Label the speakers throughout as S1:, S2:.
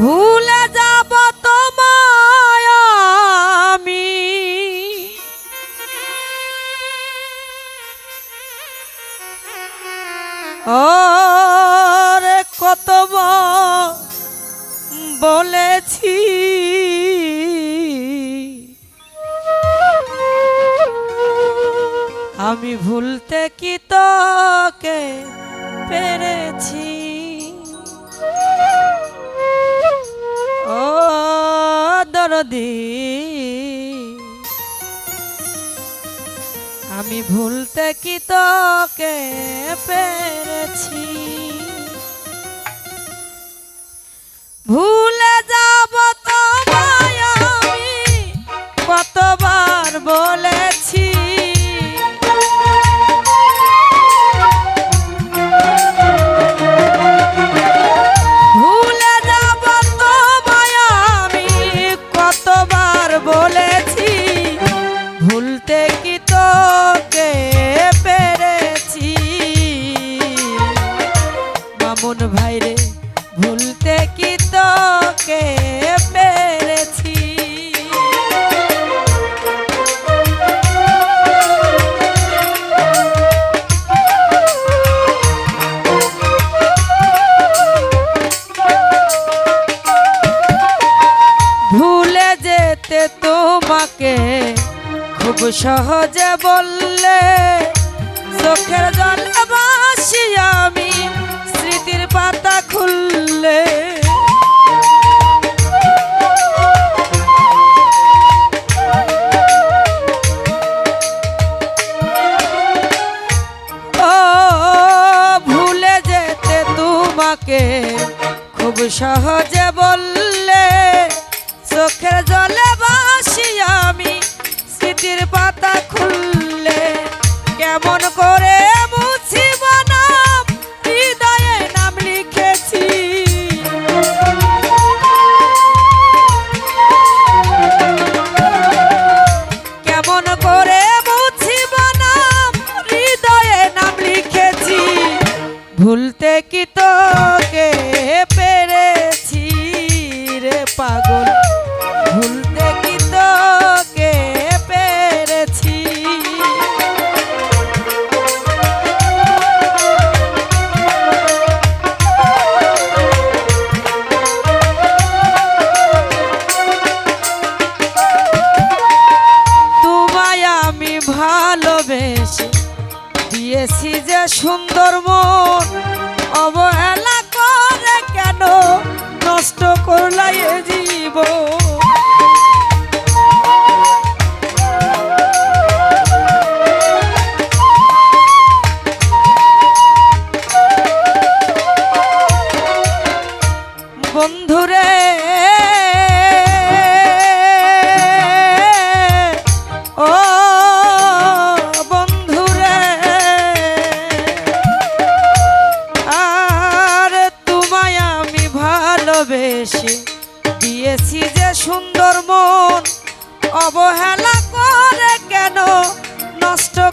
S1: ভুলে যাব তোমায় আমি। ওরে কত বলেছি। আমি ভুলতে কি তোকে পেরেছি? দরদি আমি ভুলতে কি তোকে পেরেছি? ভুলে ভুলে যেতে তোমাকে খুব সহজে বললে চোখের জলে তোমাকে খুব সহজে বললে চোখের জলে বাসি আমি স্মৃতির পাতা খুললে। কেমন পাগল। ভুলতে কি তোকে পেরেছি। তোমায় আমি ভালোবেসে দিয়েছি যে সুন্দর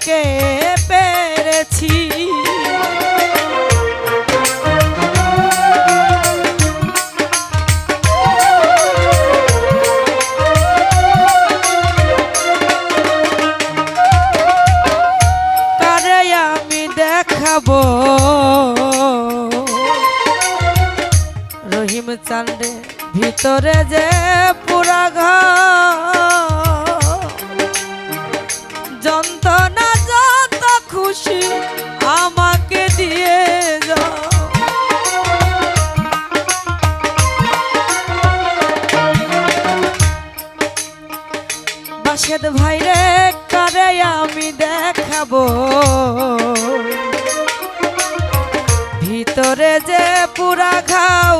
S1: তোকে পেরেছি। দেখাবো। রহিম চান্দে ভিতরে যে পুরা ঘর। আমাকে দিয়ে যাও। আমি দেখাবো? ভিতরে যে পুরা ঘাও